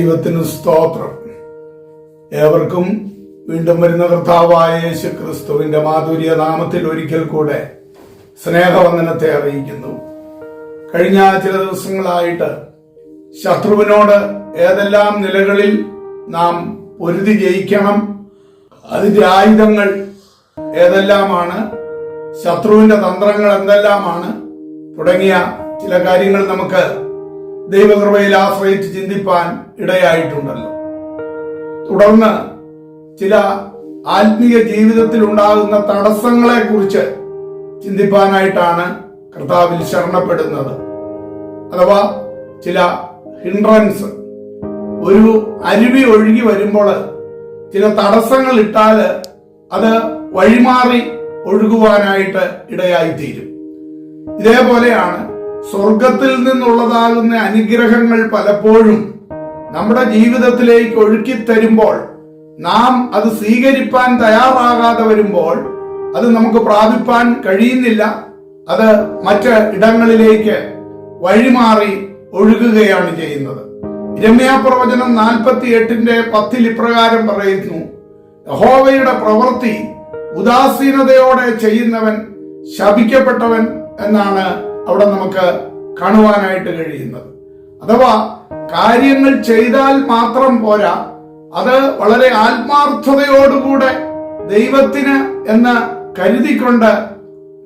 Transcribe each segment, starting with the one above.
ദൈവത്തിന് സ്തോത്രം. ഏവർക്കും വീണ്ടും വരുന്ന കർത്താവായ യേശു ക്രിസ്തുവിന്റെ മാധുര്യ നാമത്തിൽ ഒരിക്കൽ കൂടെ സ്നേഹവന്ദനത്തെ അറിയിക്കുന്നു. കഴിഞ്ഞ ചില ദിവസങ്ങളായിട്ട് ശത്രുവിനോട് ഏതെല്ലാം നിലകളിൽ നാം പൊരുതി ജയിക്കണം അതിന്റെ ആയുധങ്ങൾ ഏതെല്ലാമാണ് ശത്രുവിന്റെ തന്ത്രങ്ങൾ എന്തെല്ലാമാണ് തുടങ്ങിയ ചില കാര്യങ്ങൾ നമുക്ക് ദൈവകൃപയിൽ ആശ്രയിച്ച് ചിന്തിപ്പാൻ ഇടയായിട്ടുണ്ടല്ലോ. തുടർന്ന് ചില ആത്മീയ ജീവിതത്തിൽ ഉണ്ടാകുന്ന തടസ്സങ്ങളെ കുറിച്ച് ചിന്തിപ്പാനായിട്ടാണ് കർത്താവിൽ ശരണപ്പെടുന്നത്. അഥവാ ചില ഹിൻഡ്രൻസ് ഒരു അരുവി ഒഴുകി വരുമ്പോൾ ചില തടസ്സങ്ങൾ ഇട്ടാൽ അത് വഴിമാറി ഒഴുകുവാനായിട്ട് ഇടയായിത്തീരും. ഇതേപോലെയാണ് സ്വർഗത്തിൽ നിന്നുള്ളതാകുന്ന അനുഗ്രഹങ്ങൾ പലപ്പോഴും നമ്മുടെ ജീവിതത്തിലേക്ക് ഒഴുക്കി തരുമ്പോൾ നാം അത് സ്വീകരിപ്പാൻ തയ്യാറാകാതെ വരുമ്പോൾ അത് നമുക്ക് പ്രാപിപ്പാൻ കഴിയുന്നില്ല. അത് മറ്റ് ഇടങ്ങളിലേക്ക് വഴിമാറി ഒഴുകുകയാണ് ചെയ്യുന്നത്. രമ്യാപ്രവചനം നാൽപ്പത്തി എട്ടിന്റെ പത്തിൽ ഇപ്രകാരം പറയുന്നു യഹോവയുടെ പ്രവൃത്തി ഉദാസീനതയോടെ ചെയ്യുന്നവൻ ശപിക്കപ്പെട്ടവൻ എന്നാണ് അവിടെ നമുക്ക് കാണുവാനായിട്ട് കഴിയുന്നത്. അഥവാ കാര്യങ്ങൾ ചെയ്താൽ മാത്രം പോരാ അത് വളരെ ആത്മാർത്ഥതയോടുകൂടെ ദൈവത്തിന് എന്ന് കരുതിക്കൊണ്ട്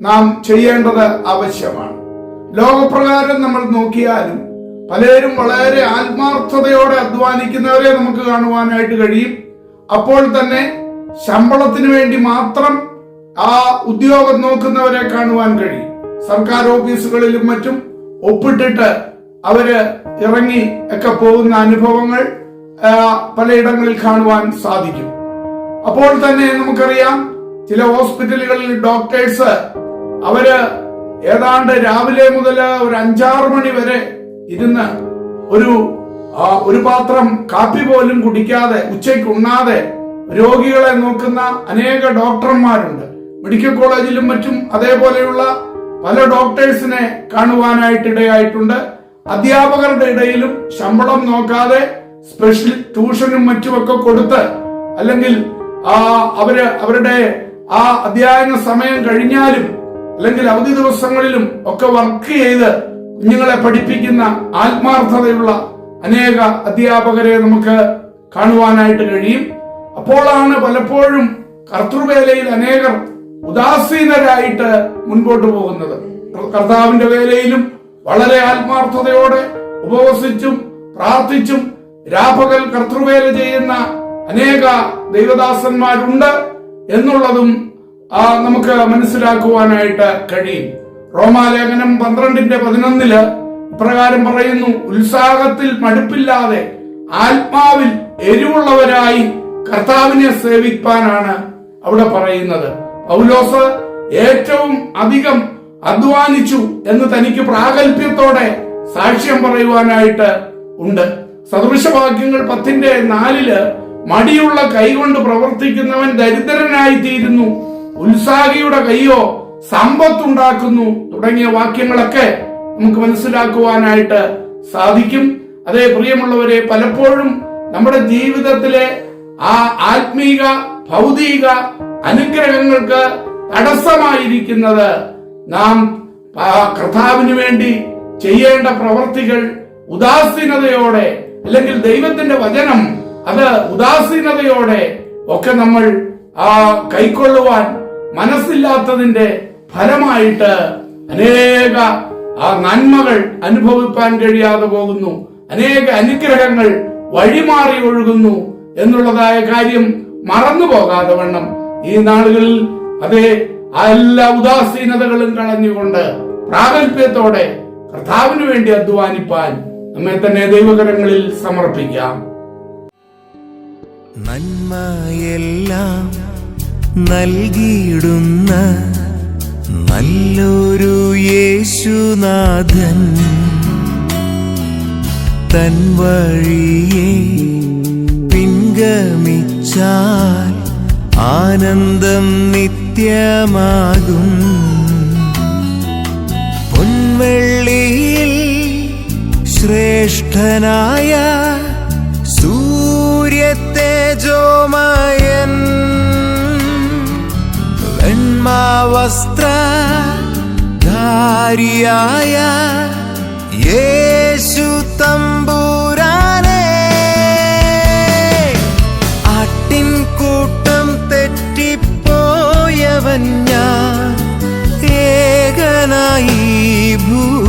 നാം ചെയ്യേണ്ടത് ആവശ്യമാണ്. ലോകപ്രകാരം നമ്മൾ നോക്കിയാലും പലരും വളരെ ആത്മാർത്ഥതയോടെ അധ്വാനിക്കുന്നവരെ നമുക്ക് കാണുവാനായിട്ട് കഴിയും. അപ്പോൾ തന്നെ ശമ്പളത്തിന് വേണ്ടി മാത്രം ആ ഉദ്യോഗം നോക്കുന്നവരെ കാണുവാൻ കഴിയും. സർക്കാർ ഓഫീസുകളിലും മറ്റും ഒപ്പിട്ടിട്ട് അവർ ഇറങ്ങി ഒക്കെ പോകുന്ന അനുഭവങ്ങൾ പലയിടങ്ങളിൽ കാണുവാൻ സാധിക്കും. അപ്പോൾ തന്നെ നമുക്കറിയാം ചില ഹോസ്പിറ്റലുകളിൽ ഡോക്ടേഴ്സ് അവർ ഏതാണ്ട് രാവിലെ മുതൽ ഒരു അഞ്ചാറ് മണി വരെ ഇരുന്ന് ഒരു ഒരു പാത്രം കാപ്പി പോലും കുടിക്കാതെ ഉച്ചയ്ക്ക് ഉണ്ണാതെ രോഗികളെ നോക്കുന്ന അനേക ഡോക്ടർമാരുണ്ട്. മെഡിക്കൽ കോളേജിലും മറ്റും അതേപോലെയുള്ള പല ഡോക്ടേഴ്സിനെ കാണുവാനായിട്ട് ഇടയായിട്ടുണ്ട്. അധ്യാപകരുടെ ഇടയിലും ശമ്പളം നോക്കാതെ സ്പെഷ്യൽ ട്യൂഷനും മറ്റുമൊക്കെ കൊടുത്ത് അല്ലെങ്കിൽ ആ അവർ അവരുടെ ആ അധ്യയന സമയം കഴിഞ്ഞാലും അല്ലെങ്കിൽ അവധി ദിവസങ്ങളിലും ഒക്കെ വർക്ക് ചെയ്ത് കുഞ്ഞുങ്ങളെ പഠിപ്പിക്കുന്ന ആത്മാർത്ഥതയുള്ള അനേക അധ്യാപകരെ നമുക്ക് കാണുവാനായിട്ട് കഴിയും. അപ്പോഴാണ് പലപ്പോഴും കർത്തൃവേലയിൽ അനേകർ ഉദാസീനരായിട്ട് മുൻപോട്ട് പോകുന്നത്. കർത്താവിന്റെ വേലയിലും വളരെ ആത്മാർത്ഥതയോടെ ഉപവസിച്ചും പ്രാർത്ഥിച്ചും രാപകൽ കർത്തൃവേല ചെയ്യുന്ന അനേക ദൈവദാസന്മാരുണ്ട് എന്നുള്ളതും നമുക്ക് മനസ്സിലാക്കുവാനായിട്ട് കഴിയും. റോമാലേഖനം പന്ത്രണ്ടിന്റെ പതിനൊന്നിൽ ഇപ്രകാരം പറയുന്നു ഉത്സാഹത്തിൽ മടുപ്പില്ലാതെ ആത്മാവിൽ എരിവുള്ളവരായി കർത്താവിനെ സേവിപ്പാനാണ് അവിടെ പറയുന്നത്. പൗലോസ് ഏറ്റവും അധികം അധ്വാനിച്ചു എന്ന് തനിക്ക് പ്രാഗൽഭ്യത്തോടെ സാക്ഷ്യം പറയുവാനായിട്ട് ഉണ്ട്. സദൃശവാക്യങ്ങൾ പത്തിന്റെ നാലിൽ മടിയുള്ള കൈകൊണ്ട് പ്രവർത്തിക്കുന്നവൻ ദരിദ്രനായി തീരുന്നു ഉത്സാഹിയുടെ കൈയോ സമ്പത്തുണ്ടാക്കുന്നു തുടങ്ങിയ വാക്യങ്ങളൊക്കെ നമുക്ക് മനസ്സിലാക്കുവാനായിട്ട് സാധിക്കും. അതേ പ്രിയമുള്ളവരെ പലപ്പോഴും നമ്മുടെ ജീവിതത്തിലെ ആ ആത്മീക ഭൗതിക അനുഗ്രഹങ്ങൾക്ക് തടസ്സമായിരിക്കുന്നത് നാം കർത്താവിന് വേണ്ടി ചെയ്യേണ്ട പ്രവൃത്തികൾ ഉദാസീനതയോടെ അല്ലെങ്കിൽ ദൈവത്തിന്റെ വചനം അത് ഉദാസീനതയോടെ ഒക്കെ നമ്മൾ ആ കൈക്കൊള്ളുവാൻ മനസ്സില്ലാത്തതിന്റെ ഫലമായിട്ട് അനേക ആ നന്മകൾ അനുഭവിപ്പാൻ കഴിയാതെ പോകുന്നു. അനേക അനുഗ്രഹങ്ങൾ വഴിമാറി ഒഴുകുന്നു. എന്നുള്ളതായ കാര്യം മറന്നു പോകാതെ വണ്ണം. ഈ നാളുകളിൽ അതെ എല്ലാ ഉദാസീനതകളും കളഞ്ഞുകൊണ്ട് പ്രാഗൽഭ്യത്തോടെ കർത്താവിന് വേണ്ടി അധ്വാനിപ്പാൻ നമ്മെ തന്നെ ദൈവകരങ്ങളിൽ സമർപ്പിക്കാം. നന്മയെല്ലാം നൽകിയിടുന്ന നല്ലൊരു യേശുനാഥൻ തൻ വഴിയെ പിൻഗമിച്ചാൽ ആനന്ദം നിത്യമാകും. പൊൻവെള്ളിയിൽ ശ്രേഷ്ഠനായ തേജോമയൻ വെൺമാവസ്ത്രധാരിയായ ധാരിയായ യേശു বন্ধু